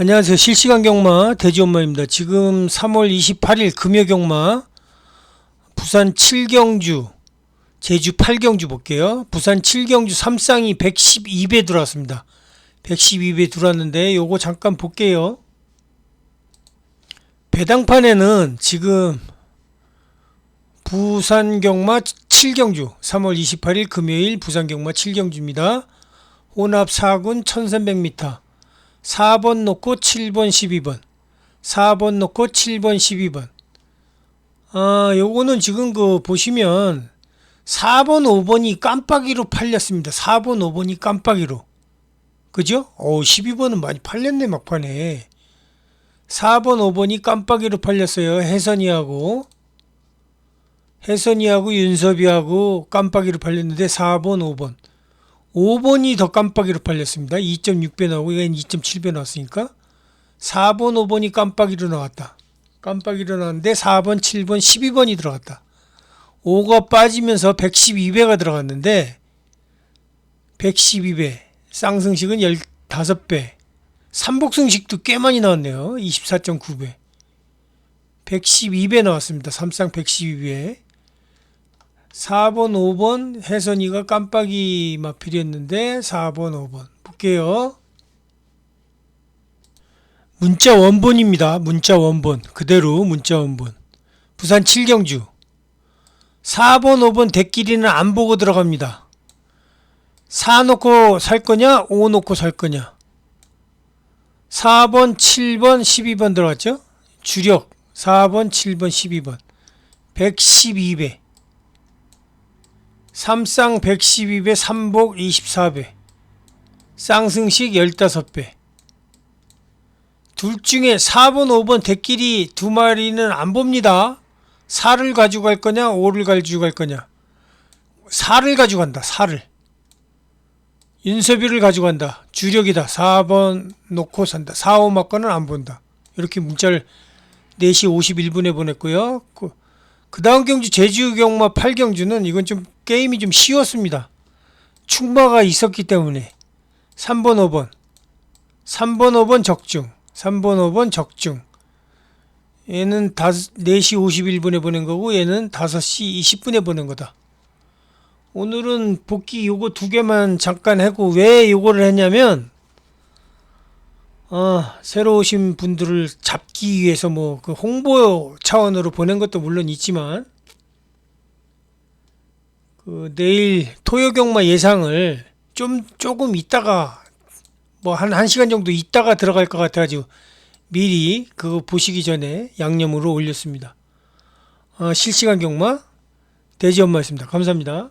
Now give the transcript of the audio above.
안녕하세요. 실시간 경마 대지엄마입니다. 지금 3월 28일 금요 경마 부산 7경주 제주 8경주 볼게요. 부산 7경주 삼쌍이 112배 들어왔습니다. 112배 들어왔는데 요거 잠깐 볼게요. 배당판에는 지금 부산 경마 7경주 3월 28일 금요일 부산 경마 7경주입니다. 혼합 4군 1300m 4번 놓고 7번 12번. 4번 놓고 7번 12번. 아 요거는 지금 그 보시면 4번 5번이 깜빡이로 팔렸습니다. 4번 5번이 깜빡이로. 그죠? 어 12번은 많이 팔렸네 막판에. 4번 5번이 깜빡이로 팔렸어요. 혜선이하고. 혜선이하고 윤섭이하고 깜빡이로 팔렸는데 4번 5번 5번이 더 깜빡이로 팔렸습니다. 2.6배 나오고 이건 2.7배 나왔으니까 4번, 5번이 깜빡이로 나왔다. 깜빡이로 나왔는데 4번, 7번, 12번이 들어갔다. 5가 빠지면서 112배가 들어갔는데 112배, 쌍승식은 15배, 삼복승식도 꽤 많이 나왔네요. 24.9배. 112배 나왔습니다. 삼쌍 112배. 4번, 5번 혜선이가 깜빡이 마필이었는데 4번, 5번 볼게요. 문자 원본입니다. 문자 원본 그대로 문자 원본. 부산 7경주 4번, 5번 대끼리는 안 보고 들어갑니다. 4 놓고 살 거냐, 5 놓고 살 거냐. 4번, 7번, 12번 들어갔죠? 주력 4번, 7번, 12번 112배 삼쌍 112배, 삼복 24배, 쌍승식 15배. 둘 중에 4번, 5번 대끼리 두 마리는 안 봅니다. 4를 가지고 갈 거냐, 5를 가지고 갈 거냐. 4를 가지고 간다, 4를. 윤섭이를 가지고 간다. 주력이다. 4번 놓고 산다. 4, 5 맞고는 안 본다. 이렇게 문자를 4시 51분에 보냈고요. 그, 그 다음 경주 제주 경마 8경주는 이건 좀 게임이 좀 쉬웠습니다. 충마가 있었기 때문에 3번 5번 3번 5번 적중 3번 5번 적중 얘는 4시 51분에 보낸 거고 얘는 5시 20분에 보낸 거다. 오늘은 복귀 요거 두 개만 잠깐 하고 왜 요거를 했냐면 어, 새로 오신 분들을 잡기 위해서 뭐 그 홍보 차원으로 보낸 것도 물론 있지만 그 내일 토요 경마 예상을 좀 조금 있다가 뭐 한 1시간 정도 있다가 들어갈 것 같아 가지고 미리 그거 보시기 전에 양념으로 올렸습니다. 어, 실시간 경마 돼지 엄마였습니다. 감사합니다.